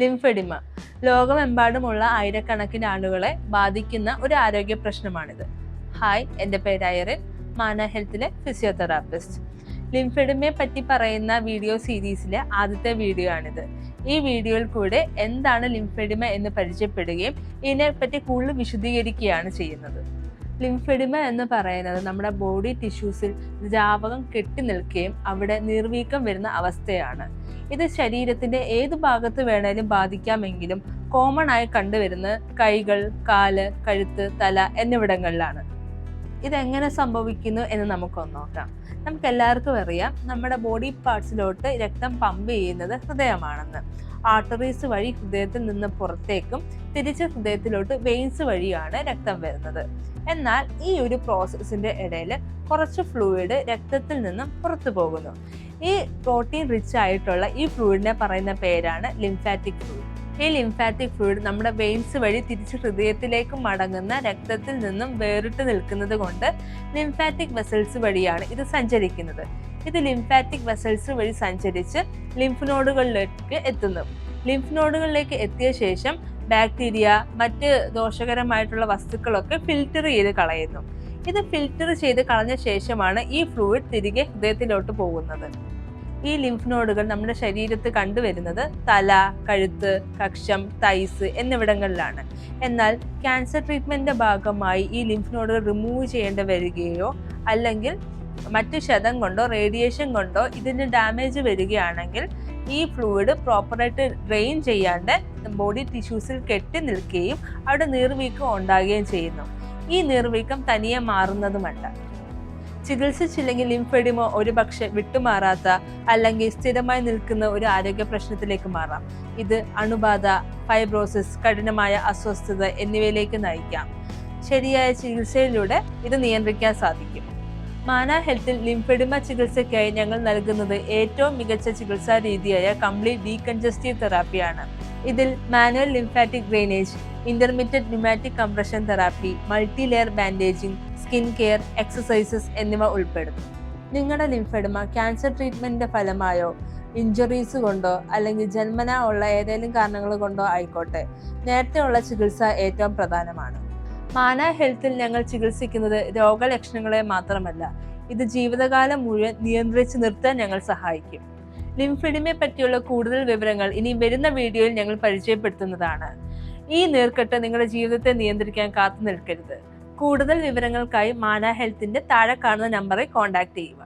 Lymphoedema. ലോകമെമ്പാടുമുള്ള ആയിരക്കണക്കിന് ആളുകളെ ബാധിക്കുന്ന ഒരു ആരോഗ്യ പ്രശ്നമാണിത്. ഹായ് എന്റെ പേര് അയറിൻ മാന ഹെൽത്തിലെ ഫിസിയോതെറാപ്പിസ്റ്റ്. ലിംഫെഡിമയെ പറ്റി പറയുന്ന വീഡിയോ സീരീസിലെ ആദ്യത്തെ വീഡിയോ ആണിത്. ഈ വീഡിയോയിൽ കൂടെ എന്താണ് ലിംഫെഡിമ എന്ന് പരിചയപ്പെടുകയും ഇതിനെപ്പറ്റി കൂടുതൽ വിശദീകരിക്കുകയാണ് ചെയ്യുന്നത്. ലിംഫെഡിമ എന്ന് പറയുന്നത് നമ്മുടെ ബോഡി ടിഷ്യൂസിൽ ദ്രാവകം കെട്ടി നിൽക്കുകയും അവിടെ നിർവീക്കം വരുന്ന അവസ്ഥയാണ്. ഇത് ശരീരത്തിന്റെ ഏത് ഭാഗത്ത് വേണേലും ബാധിക്കാമെങ്കിലും കോമൺ ആയി കണ്ടുവരുന്ന കൈകൾ കാൽ കഴുത്ത് തല എന്നിവിടങ്ങളിലാണ്. ഇതെങ്ങനെ സംഭവിക്കുന്നു എന്ന് നമുക്കൊന്ന് നോക്കാം. നമുക്ക് എല്ലാവർക്കും അറിയാം നമ്മുടെ ബോഡി പാർട്സിലോട്ട് രക്തം പമ്പ് ചെയ്യുന്നത് ഹൃദയമാണെന്ന്. ആർട്ടറീസ് വഴി ഹൃദയത്തിൽ നിന്ന് പുറത്തേക്കും തിരിച്ച് ഹൃദയത്തിലോട്ട് വെയിൻസ് വഴിയാണ് രക്തം വരുന്നത്. എന്നാൽ ഈ ഒരു പ്രോസസ്സിന്റെ ഇടയിൽ കുറച്ച് ഫ്ലൂയിഡ് രക്തത്തിൽ നിന്നും പുറത്തു പോകുന്നു. ഈ പ്രോട്ടീൻ റിച്ച് ആയിട്ടുള്ള ഈ ഫ്ലൂയിഡിനെ പറയുന്ന പേരാണ് ലിംഫാറ്റിക് ഫ്ലൂയിഡ് ഈ ലിംഫാറ്റിക് ഫ്ലൂയിഡ് നമ്മുടെ വെയിൻസ് വഴി തിരിച്ച് ഹൃദയത്തിലേക്ക് മടങ്ങുന്ന രക്തത്തിൽ നിന്നും വേറിട്ട് നിൽക്കുന്നത് കൊണ്ട് ലിംഫാറ്റിക് വെസൽസ് വഴിയാണ് ഇത് സഞ്ചരിക്കുന്നത്. ഇത് ലിംഫാറ്റിക് വെസൽസ് വഴി സഞ്ചരിച്ച് ലിംഫ് നോഡുകളിലേക്ക് എത്തുന്നു. ലിംഫ് നോഡുകളിലേക്ക് എത്തിയ ശേഷം ബാക്ടീരിയ മറ്റ് ദോഷകരമായിട്ടുള്ള വസ്തുക്കളൊക്കെ ഫിൽറ്റർ ചെയ്ത് കളയുന്നു. ഇത് ഫിൽറ്റർ ചെയ്ത് കളഞ്ഞ ശേഷമാണ് ഈ ഫ്ലൂയിഡ് തിരികെ ഹൃദയത്തിലോട്ട് പോകുന്നത്. ഈ ലിംഫ് നോഡുകൾ നമ്മുടെ ശരീരത്ത് കണ്ടുവരുന്നത് തല കഴുത്ത് കക്ഷം തൈസ് എന്നിവിടങ്ങളിലാണ്. എന്നാൽ ക്യാൻസർ ട്രീറ്റ്മെന്റിന്റെ ഭാഗമായി ഈ ലിംഫ് നോഡുകൾ റിമൂവ് ചെയ്യേണ്ട വരികയോ അല്ലെങ്കിൽ മറ്റു ക്ഷതം കൊണ്ടോ റേഡിയേഷൻ കൊണ്ടോ ഇതിന് ഡാമേജ് വരികയാണെങ്കിൽ ഈ ഫ്ലൂയിഡ് പ്രോപ്പറായിട്ട് ഡ്രെയിൻ ചെയ്യാണ്ട് ബോഡി ടിഷ്യൂസിൽ കെട്ടി നിൽക്കുകയും അവിടെ നീർവീക്കം ഉണ്ടാകുകയും ചെയ്യുന്നു. ഈ നീർവീക്കം തനിയെ മാറുന്നതുമല്ല. ചികിത്സിച്ചില്ലെങ്കിൽ ലിംഫെഡിമോ ഒരു പക്ഷെ വിട്ടുമാറാത്ത അല്ലെങ്കിൽ സ്ഥിരമായി നിൽക്കുന്ന ഒരു ആരോഗ്യ പ്രശ്നത്തിലേക്ക് മാറാം. ഇത് അണുബാധ ഫൈബ്രോസിസ് കഠിനമായ അസ്വസ്ഥത എന്നിവയിലേക്ക് നയിക്കാം. ശരിയായ ചികിത്സയിലൂടെ ഇത് നിയന്ത്രിക്കാൻ സാധിക്കും. മാന ഹെൽത്തിൽ ലിംഫെഡിമ ചികിത്സയ്ക്കായി ഞങ്ങൾ നൽകുന്നത് ഏറ്റവും മികച്ച ചികിത്സാ രീതിയായ കംപ്ലീറ്റ് ഡീകൺജസ്റ്റീവ് തെറാപ്പിയാണ്. ഇതിൽ manual lymphatic drainage intermediate pneumatic compression therapy multi layer bandaging skin care exercises എന്നിവ ഉൾപ്പെടും നിങ്ങളുടെ ലിംഫെഡിമ ക്യാൻസർ ട്രീറ്റ്മെന്റിന്റെ ഫലമായോ ഇഞ്ചുറീസ് കൊണ്ടോ അല്ലെങ്കിൽ ജന്മന ഉള്ള ഏതെങ്കിലും കാരണങ്ങൾ കൊണ്ടോ ആയിക്കോട്ടെ നേരത്തെ ഉള്ള ചികിത്സ ഏറ്റവും പ്രധാനമാണ്. മാന ഹെൽത്തിൽ ഞങ്ങൾ ചികിത്സിക്കുന്നത് രോഗലക്ഷണങ്ങളെ മാത്രമല്ല ഇത് ജീവിതകാലം മുഴുവൻ നിയന്ത്രിച്ച് നിർത്താൻ ഞങ്ങൾ സഹായിക്കും. ലിംഫിഡിമയെ പറ്റിയുള്ള കൂടുതൽ വിവരങ്ങൾ ഇനി വരുന്ന വീഡിയോയിൽ ഞങ്ങൾ പരിചയപ്പെടുത്തുന്നതാണ്. ഈ നീർക്കെട്ട് നിങ്ങളുടെ ജീവിതത്തെ നിയന്ത്രിക്കാൻ കാത്തു നിൽക്കരുത്. കൂടുതൽ വിവരങ്ങൾക്കായി മാന ഹെൽത്തിന്റെ താഴെ കാണുന്ന നമ്പറിൽ കോൺടാക്ട് ചെയ്യുക.